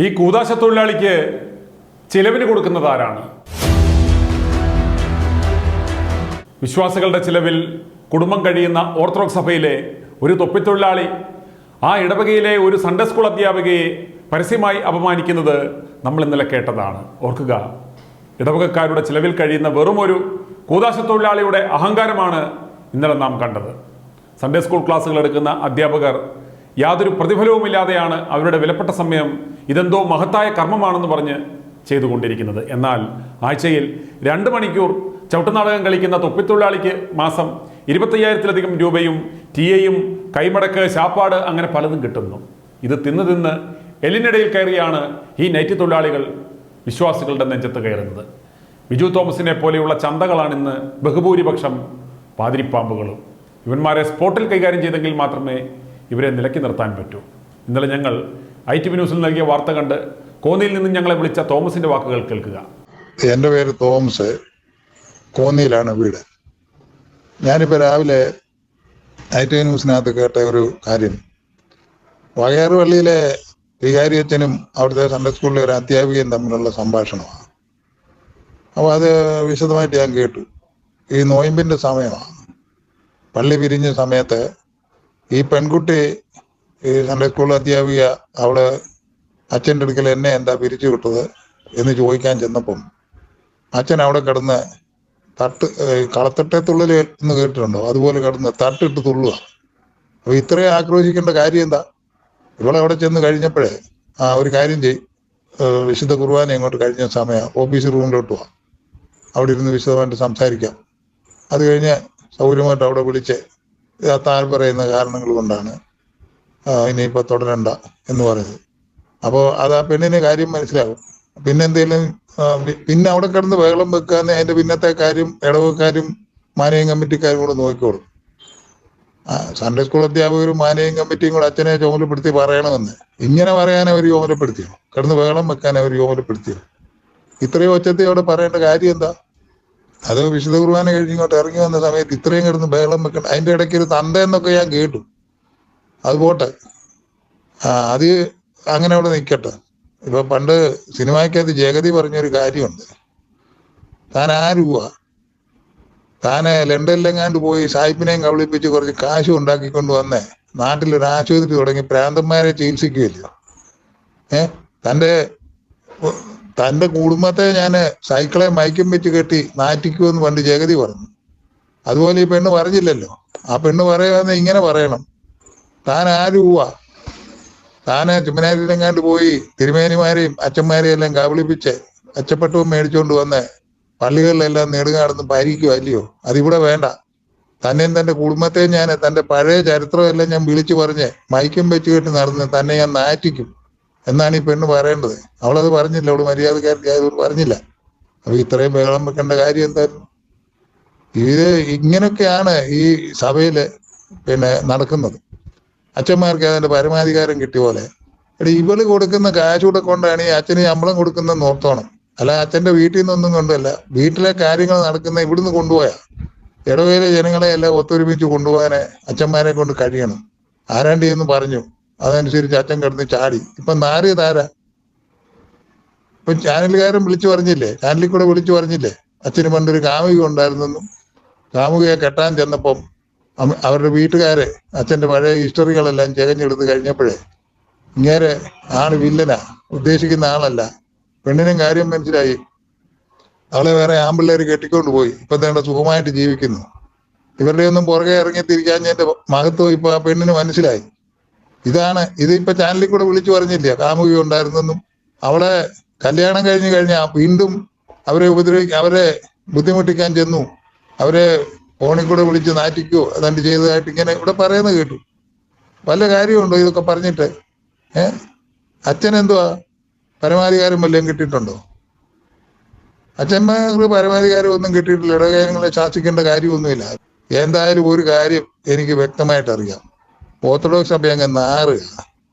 ഈ കൂതാശ തൊഴിലാളിക്ക് ചിലവിന് കൊടുക്കുന്നത് ആരാണ്? വിശ്വാസികളുടെ ചിലവിൽ കുടുംബം കഴിയുന്ന ഓർത്തഡോക്സ് സഭയിലെ ഒരു തൊപ്പിത്തൊഴിലാളി ആ ഇടവകയിലെ ഒരു സൺഡേ സ്കൂൾ അധ്യാപികയെ പരസ്യമായി അപമാനിക്കുന്നത് നമ്മൾ ഇന്നലെ കേട്ടതാണ്. ഓർക്കുക ഇടവകക്കാരുടെ ചിലവിൽ കഴിയുന്ന വെറുമൊരു കൂതാശ തൊഴിലാളിയുടെ അഹങ്കാരമാണ് ഇന്നലെ നാം കണ്ടത്. സൺഡേ സ്കൂൾ ക്ലാസ്സുകൾ എടുക്കുന്ന അധ്യാപകർ യാതൊരു പ്രതിഫലവുമില്ലാതെയാണ് അവരുടെ വിലപ്പെട്ട സമയം ഇതെന്തോ മഹത്തായ കർമ്മമാണെന്ന് പറഞ്ഞ് ചെയ്തുകൊണ്ടിരിക്കുന്നത്. എന്നാൽ ആഴ്ചയിൽ രണ്ട് മണിക്കൂർ ചവിട്ടുനാടകം കളിക്കുന്ന തൊപ്പിത്തൊഴിലാളിക്ക് മാസം ഇരുപത്തയ്യായിരത്തിലധികം രൂപയും ടി എയും കൈമടക്ക് ശാപ്പാട് അങ്ങനെ പലതും കിട്ടുന്നു. ഇത് തിന്ന് തിന്ന് എല്ലിനിടയിൽ കയറിയാണ് ഈ നൈറ്റ് തൊഴിലാളികൾ വിശ്വാസികളുടെ നെഞ്ചത്ത് കയറുന്നത്. ബിജു തോമസിനെ പോലെയുള്ള ചന്തകളാണ് ഇന്ന് ബഹുഭൂരിപക്ഷം പാതിരിപ്പാമ്പുകളും. ഇവന്മാരെ സ്പോട്ടിൽ കൈകാര്യം ചെയ്തെങ്കിൽ മാത്രമേ ഇവരെ നിലക്കി നിർത്താൻ പറ്റൂ. ഇന്നലെ ഞങ്ങൾ ഐ ടി വി ന്യൂസിൽ നൽകിയ വാർത്ത കണ്ട് കോന്നിയിൽ നിന്ന് ഞങ്ങളെ വിളിച്ച തോമസിന്റെ വാക്കുകൾ കേൾക്കുക. എന്റെ പേര് തോമസ്. കോന്നിയിലാണ് വീട്. ഞാനിപ്പോൾ രാവിലെ ഐ ടി വി ന്യൂസിനകത്ത് കേട്ട ഒരു കാര്യം. വകയാറുപള്ളിയിലെ വികാരിയച്ഛനും അവിടുത്തെ സൺഡേ സ്കൂളിലെ ഒരു അധ്യാപികയും തമ്മിലുള്ള സംഭാഷണമാണ്. അപ്പോൾ അത് വിശദമായിട്ട് ഞാൻ കേട്ടു. ഈ നോയമ്പിന്റെ സമയമാണ്. പള്ളി പിരിഞ്ഞ സമയത്ത് ഈ പെൺകുട്ടി ഈ സ്കൂൾ അധ്യാപിക അവൾ അച്ഛന്റെ അടുക്കൽ എന്നെ എന്താ പിരിച്ചു വിട്ടത് എന്ന് ചോദിക്കാൻ ചെന്നപ്പം അച്ഛൻ അവിടെ കിടന്ന് തട്ട് കളത്തട്ടെ തുള്ളൽ എന്ന് കേട്ടിട്ടുണ്ടോ? അതുപോലെ കിടന്ന് തട്ടിട്ട് തുള്ളുക അപ്പൊ ഇത്രയും ആക്രോശിക്കേണ്ട കാര്യം എന്താ? ഇവളെ അവിടെ ചെന്ന് കഴിഞ്ഞപ്പോഴേ ആ ഒരു കാര്യം ചെയ് വിശുദ്ധ കുർബാന ഇങ്ങോട്ട് കഴിഞ്ഞ സമയം ഓഫീസ് റൂമിലോട്ട് പോവാം അവിടെ ഇരുന്ന് വിശദമായിട്ട് സംസാരിക്കാം. അത് കഴിഞ്ഞ് സൗകര്യമായിട്ട് അവിടെ വിളിച്ച് താൻ പറയുന്ന കാരണങ്ങൾ കൊണ്ടാണ് ആ, ഇനിയിപ്പോ തുടരണ്ട എന്ന് പറയുന്നത്. അപ്പോൾ അത് ആ പെണ്ണിന് കാര്യം മനസ്സിലാകും പിന്നെ എന്തെങ്കിലും പിന്നെ അവിടെ കിടന്ന് ബഹളം വെക്കാന്ന് അതിന്റെ പിന്നത്തെ കാര്യം ഇടവക്കാരും മാനേയം കമ്മിറ്റിക്കാരും കൂടെ നോക്കിക്കോളും. സൺഡേ സ്കൂൾ അധ്യാപകരും മാനേയം കമ്മിറ്റിയും കൂടെ അച്ഛനെ ചുമതലപ്പെടുത്തി പറയണമെന്ന്. ഇങ്ങനെ പറയാൻ അവർ ചുമതലപ്പെടുത്തിയോ? കിടന്ന് ബഹളം വെക്കാൻ അവർ ചുമതലപ്പെടുത്തിയോ? ഇത്രയും ഒച്ചത്തെ അവിടെ പറയേണ്ട കാര്യം എന്താ? അത് വിശുദ്ധ കുർബാന കഴിഞ്ഞ് ഇങ്ങോട്ട് ഇറങ്ങി വന്ന സമയത്ത് ഇത്രയും കിടന്ന് ബഹളം വെക്കണം അതിന്റെ ഇടയ്ക്ക് ഒരു തന്ത എന്നൊക്കെ ഞാൻ കേട്ടു. അത് പോട്ടെ. അത് അങ്ങനെ അവിടെ നിൽക്കട്ടെ ഇപ്പൊ പണ്ട് സിനിമയ്ക്കകത്ത് ജഗതി പറഞ്ഞൊരു കാര്യമുണ്ട്. താൻ ആരുവാ താന് ലണ്ടനിലെങ്ങാണ്ട് പോയി സായിപ്പിനെയും കബളിപ്പിച്ച് കുറച്ച് കാശ് ഉണ്ടാക്കിക്കൊണ്ട് വന്നേ. നാട്ടിലൊരു ആശുപത്രി തുടങ്ങി പ്രാന്തന്മാരെ ചികിത്സിക്കുകയില്ല? ഏഹ് തന്റെ തന്റെ കുടുംബത്തെ ഞാൻ സൈക്കിളെ മയക്കും വെച്ച് കെട്ടി നാറ്റിക്കുമെന്ന് പണ്ട് ജഗതി പറഞ്ഞു. അതുപോലെ ഈ പെണ്ണ് പറഞ്ഞില്ലല്ലോ. ആ പെണ്ണ് പറയുന്ന ഇങ്ങനെ പറയണം. താൻ ആരുവാ താന് ചുമനാരിലെങ്ങാണ്ട് പോയി തിരുമേനിമാരെയും അച്ഛന്മാരെയും എല്ലാം കബളിപ്പിച്ച് അച്ചപ്പട്ടവും മേടിച്ചുകൊണ്ട് വന്ന് പള്ളികളിലെല്ലാം നെടുകാടുന്ന് ഭരിക്കുക അല്ലയോ അതിവിടെ വേണ്ട. തന്നെയും തന്റെ കുടുംബത്തെയും ഞാൻ തന്റെ പഴയ ചരിത്രം എല്ലാം ഞാൻ വിളിച്ചു പറഞ്ഞ് മൈക്കും വെച്ച് കെട്ടി നടന്ന് തന്നെ ഞാൻ നാറ്റിക്കും. എന്നാണ് ഈ പെണ്ണ് പറയേണ്ടത്. അവളത് പറഞ്ഞില്ല. അവൾ മര്യാദക്കാരി ആയതുകൊണ്ട് പറഞ്ഞില്ല. അപ്പൊ ഇത്രയും ബഹളം വെക്കേണ്ട കാര്യം എന്തായിരുന്നു? ഇത് ഇങ്ങനൊക്കെയാണ് ഈ സഭയിൽ പിന്നെ നടക്കുന്നത്. അച്ഛന്മാർക്ക് അതിന്റെ പരമാധികാരം കിട്ടിയ പോലെ. ഇവൾ കൊടുക്കുന്ന കാശ് കൂടെ കൊണ്ടാണ് ഈ അച്ഛന് ശമ്പളം കൊടുക്കുന്ന നോർത്തോണം അല്ല അച്ഛന്റെ വീട്ടിൽ നിന്നൊന്നും കൊണ്ടല്ല വീട്ടിലെ കാര്യങ്ങൾ നടക്കുന്ന ഇവിടുന്ന് കൊണ്ടുപോയാ. ഇടവേലെ ജനങ്ങളെ എല്ലാം ഒത്തൊരുമിച്ച് കൊണ്ടുപോകാനെ അച്ഛന്മാരെ കൊണ്ട് കഴിയണം. ആരാണ്ടി എന്ന് പറഞ്ഞു? അതനുസരിച്ച് അച്ഛൻ കിടന്ന് ചാടി. ഇപ്പൊ നാറിയ താര ഇപ്പൊ ചാനലുകാരൻ വിളിച്ചു പറഞ്ഞില്ലേ? ചാനലിൽ കൂടെ വിളിച്ചു പറഞ്ഞില്ലേ? അച്ഛന് പണ്ടൊരു കാമുക ഉണ്ടായിരുന്നെന്നും കാമുകയെ കെട്ടാൻ ചെന്നപ്പം അവരുടെ വീട്ടുകാരെ അച്ഛന്റെ പഴയ ഹിസ്റ്ററികളെല്ലാം ചെകഞ്ഞെടുത്ത് കഴിഞ്ഞപ്പോഴേ ഇങ്ങേരെ ആണ് വില്ലനാ ഉദ്ദേശിക്കുന്ന ആളല്ല. പെണ്ണിനും കാര്യം മനസ്സിലായി. അവളെ വേറെ ആമ്പിള്ളേര് കെട്ടിക്കൊണ്ട് പോയി. ഇപ്പൊ തേണ്ട സുഖമായിട്ട് ജീവിക്കുന്നു. ഇവരുടെ ഒന്നും പുറകെ ഇറങ്ങി തിരിക്കാഞ്ഞതിന്റെ മഹത്വം ഇപ്പൊ ആ പെണ്ണിന് മനസ്സിലായി. ഇതാണ് ഇതിപ്പോ ചാനലിൽ കൂടെ വിളിച്ചു പറഞ്ഞില്ല കാമുകി ഉണ്ടായിരുന്നെന്നും. അവളെ കല്യാണം കഴിഞ്ഞു കഴിഞ്ഞാൽ വീണ്ടും അവരെ ഉപദ്രവി അവരെ ബുദ്ധിമുട്ടിക്കാൻ ചെന്നു. അവരെ ഫോണിൽ കൂടെ വിളിച്ച് നാറ്റിക്കോ അതാണ്ട് ചെയ്തതായിട്ട് ഇങ്ങനെ ഇവിടെ പറയുന്നത് കേട്ടു. വല്ല കാര്യമുണ്ടോ ഇതൊക്കെ പറഞ്ഞിട്ട്? ഏ? അച്ഛൻ എന്തുവാ? പരമാധികാരം വല്ലതും കിട്ടിയിട്ടുണ്ടോ? അച്ഛന്മാർക്ക് പരമാധികാരം ഒന്നും കിട്ടിയിട്ടില്ല ഇടകാര്യങ്ങളെ ശാസിക്കേണ്ട കാര്യമൊന്നുമില്ല. എന്തായാലും ഒരു കാര്യം എനിക്ക് വ്യക്തമായിട്ട് അറിയാം. ഓർത്തഡോക്സ് സഭ അങ്ങ് നാറുക.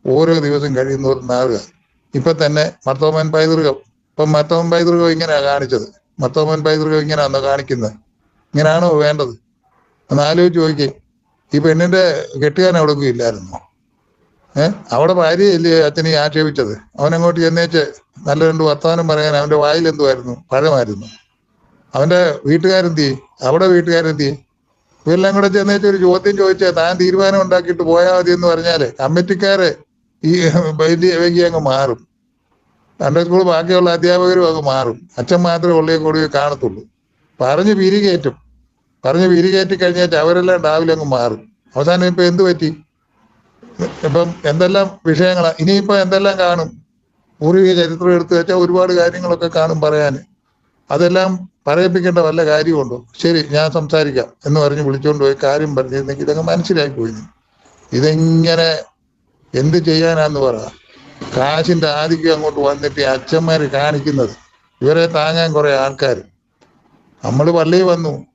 ഓരോ ദിവസം കഴിയുന്നവർ നാറുക. ഇപ്പൊ തന്നെ മർത്തോമൻ പൈതൃകം. ഇപ്പൊ മർത്തോമൻ പൈതൃകം ഇങ്ങനെയാ കാണിച്ചത്. മർത്തോമൻ പൈതൃകം ഇങ്ങനെയാണോ കാണിക്കുന്നത്? ഇങ്ങനെയാണോ വേണ്ടത്? ഒന്ന് ആലോചിച്ച് നോക്കി ഈ പെണ്ണിന്റെ കെട്ടുകാരൻ അവിടെ ഇല്ലായിരുന്നു? ഏഹ് അവിടെ ഭാര്യയല്ലേ അച്ഛനെ ആക്ഷേപിച്ചത്? അവനങ്ങോട്ട് ചെന്നേച്ച് നല്ല രണ്ട് വർത്തമാനം പറയാൻ അവന്റെ വായിൽ എന്തുമായിരുന്നു പഴമായിരുന്നു. അവന്റെ വീട്ടുകാരെന്തി അവിടെ വീട്ടുകാരെന്തി ഇവരെല്ലാം കൂടെ ചെന്നേച്ച് ഒരു ചോദ്യം ചോദിച്ചാൽ താൻ തീരുമാനം ഉണ്ടാക്കിയിട്ട് പോയാൽ മതി എന്ന് പറഞ്ഞാൽ കമ്മിറ്റിക്കാര് ഈ വലിയ അങ്ങ് മാറും. സൺഡേ സ്കൂൾ ബാക്കിയുള്ള അധ്യാപകരും അങ്ങ് മാറും. അച്ഛൻ മാത്രമേ ഉള്ളേ കൂടി കാണത്തുള്ളൂ. പറഞ്ഞ് പിരികേറ്റും. പറഞ്ഞ് പിരികേറ്റി കഴിഞ്ഞാൽ അവരെല്ലാം രാവിലെ അങ്ങ് മാറും. അവസാനം ഇപ്പൊ എന്ത് പറ്റി? ഇപ്പം എന്തെല്ലാം വിഷയങ്ങളാ? ഇനിയിപ്പോ എന്തെല്ലാം കാണും? പൂർവിക ചരിത്രം എടുത്തു വെച്ചാൽ ഒരുപാട് കാര്യങ്ങളൊക്കെ കാണും പറയാൻ അതെല്ലാം പറയിപ്പിക്കേണ്ട വല്ല കാര്യമുണ്ടോ? ശരി ഞാൻ സംസാരിക്കാം എന്ന് പറഞ്ഞ് വിളിച്ചുകൊണ്ട് പോയി കാര്യം പറഞ്ഞിരുന്നെങ്കിൽ ഇതങ്ങ് മനസ്സിലാക്കി പോയി. ഇതെങ്ങനെ എന്ത് ചെയ്യാനാന്ന് പറ. കാശിന്റെ ആധിക്യം അങ്ങോട്ട് വന്നിട്ട് ഈ അച്ഛന്മാര് കാണിക്കുന്നത്. ഇവരെ താങ്ങാൻ കുറെ ആൾക്കാർ നമ്മൾ പള്ളിയിൽ വന്നു.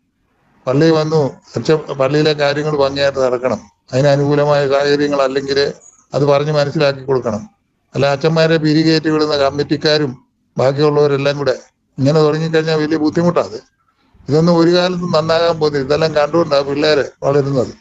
പള്ളിയിൽ വന്നു. അച്ഛൻ പള്ളിയിലെ കാര്യങ്ങൾ ഭംഗിയായിട്ട് നടക്കണം. അതിന് അനുകൂലമായ സാഹചര്യങ്ങൾ അല്ലെങ്കിൽ അത് പറഞ്ഞ് മനസ്സിലാക്കി കൊടുക്കണം. അല്ല അച്ഛന്മാരെ പിരികേറ്റി വിടുന്ന കമ്മിറ്റിക്കാരും ബാക്കിയുള്ളവരെല്ലാം കൂടെ ഇങ്ങനെ തുടങ്ങിക്കഴിഞ്ഞാൽ വലിയ ബുദ്ധിമുട്ടാണ് ഇതൊന്നും ഒരു കാലത്തും നന്നാകാൻ പോകുന്നില്ല. ഇതെല്ലാം കണ്ടുകൊണ്ടാണ് പിള്ളേരെ വളരുന്നത്.